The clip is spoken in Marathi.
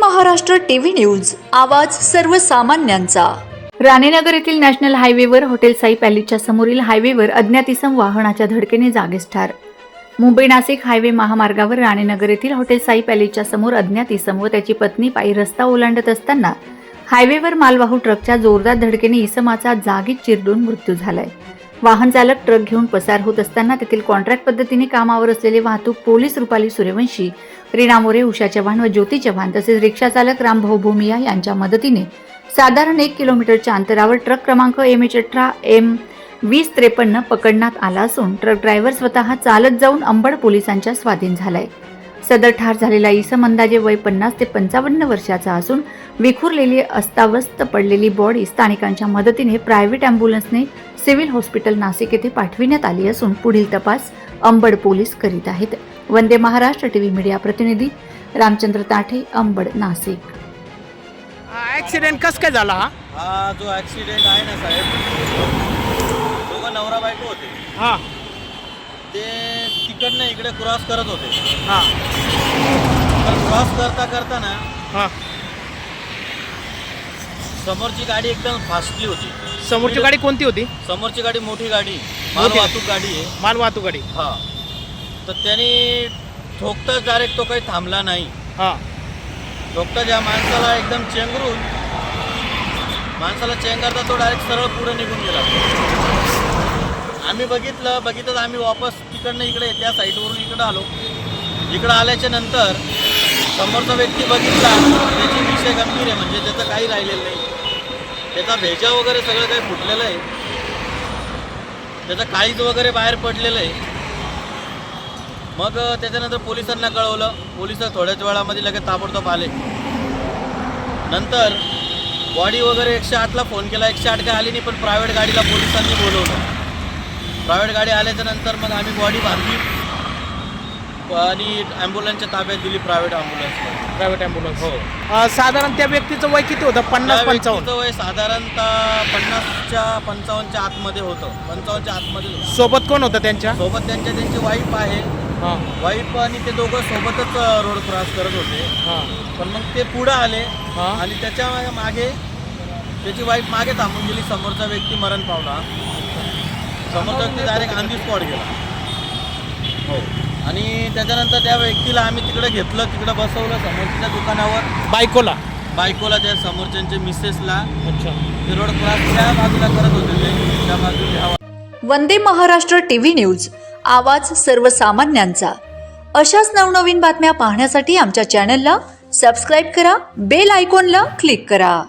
महाराष्ट्र टीव्ही न्यूज आवाज सर्वसामान्यांचा. राणेनगर येथील नॅशनल हायवेवर हॉटेल साई पॅलेसच्या समोरील हायवेवर अज्ञात इसम वाहनाच्या धडकेने जागीच ठार. मुंबई नाशिक हायवे महामार्गावर राणेनगर येथील हॉटेल साई पॅलेसच्या समोर अज्ञात इसम व त्याची पत्नी पायी रस्ता ओलांडत असताना हायवेवर मालवाहू ट्रकच्या जोरदार धडकेने इसमाचा जागीच चिरडून मृत्यू झालाय. वाहन चालक ट्रक घेऊन पसार होत असताना तेथील कॉन्ट्रॅक्ट पद्धतीने कामावर असलेले वाहतूक पोलीस रुपाली सूर्यवंशी रीना मोरे उषा चव्हाण व ज्योती चव्हाण तसेच रिक्षा चालक रामभाऊ भूमिया यांच्या मदतीने साधारण एक किलोमीटरच्या अंतरावर ट्रक क्रमांक एम एच अठरा एम वीस त्रेपन्न पकडण्यात आला असून ट्रक ड्रायव्हर स्वतः चालत जाऊन अंबड पोलिसांच्या स्वाधीन झालाय. सदर ठार झालेला इसम अंदाजे वय पन्नास ते पंचावन्न वर्षाचा असून विखुरलेली अस्ताव्यस्त पडलेली बॉडी स्थानिकांच्या मदतीने प्रायव्हेट अँब्युलन्सने सिव्हिल हॉस्पिटल नाशिक येथे पाठविण्यात आली असून पुढील तपास अंबड पोलीस करीत आहेत. वंदे महाराष्ट्र टीव्ही मीडिया प्रतिनिधी रामचंद्र ताठे अंबड नाशिक. ॲक्सिडेंट कस काय झाला हा? हा जो ॲक्सिडेंट आहे ना साहेब दोघं नवरा बायको होते. हा. ते तिकडनं इकडे क्रॉस करत होते. हा. तर क्रॉस करता करता ना हा. समोरची गाडी एकदम फास्टली होती. समोरची गाडी कोणती होती? समोरची गाडी मोठी गाडी माल मोठी. वाहतूक गाडी आहे. माल वाहतूक गाडी. हा. तर त्यांनी ठोकताच डायरेक्ट तो काही थांबला नाही. हा. ठोकता ज्या माणसाला एकदम चेंगरून माणसाला चेंगरता तो डायरेक्ट सरळ पुढे निघून गेला. आम्ही बघितलं बघितलं आम्ही वापस तिकडनं इकडे त्या साईडवरून इकडं आलो. इकडं आल्याच्यानंतर समोरचा व्यक्ती बघितला त्याची विषय गंभीर आहे म्हणजे त्याचं काही राहिलेलं नाही. त्याचा भेजा वगैरे सगळं काही फुटलेलं आहे. त्याचं काळीज वगैरे बाहेर पडलेलं आहे. मग त्याच्यानंतर पोलिसांना कळवलं. पोलीस थोड्याच वेळामध्ये लगेच ताबडतोब आले. नंतर बॉडी वगैरे एकशे आठला फोन केला. एकशे आठ काय आली नाही पण प्रायव्हेट गाडीला पोलिसांनी बोलवलं. प्रायव्हेट गाडी आल्याच्यानंतर मग आम्ही बॉडी बांधली. आणि ॲम्ब्युलन्सच्या ताब्यात दिली प्रायव्हेट ॲम्ब्युलन्सला प्रायव्हेट ॲम्ब्युलन्स हो. साधारण त्या व्यक्तीचं वय किती होतं? पन्नास पंचावन्न. वय साधारणतः पन्नासच्या पंचावन्नच्या आतमध्ये होतं. पंचावन्नच्या आतमध्ये होतं. सोबत कोण होतं त्यांच्या? सोबत त्यांच्या त्यांची वाईफ आहे. हा. वाईफ आणि ते दोघं सोबतच रोड क्रॉस करत होते. हा. पण मग ते पुढं आले. हा. आणि त्याच्यामागे त्याची वाईफ मागे थांबून गेली. समोरचा व्यक्ती मरण पावला. समोरचा व्यक्ती डायरेक्ट ऑन दी स्पॉट गेला. हो. आणि त्याच्यानंतर त्या व्यक्तीला आम्ही तिकडे घेतलं तिकडे बसवलं समोरच्या दुकानावर. बायकोला? बायकोला त्या समोरच्यांच्या मिसेसला. अच्छा. रोड क्रॉस त्या बाजूला करत होते ते. त्या बाजूला वंदे महाराष्ट्र टीव्ही न्यूज आवाज सर्वसामान्यांचा. अशाच नवनवीन बातम्या पाहण्यासाठी आमच्या चॅनलला सबस्क्राईब करा बेल आयकॉनला क्लिक करा.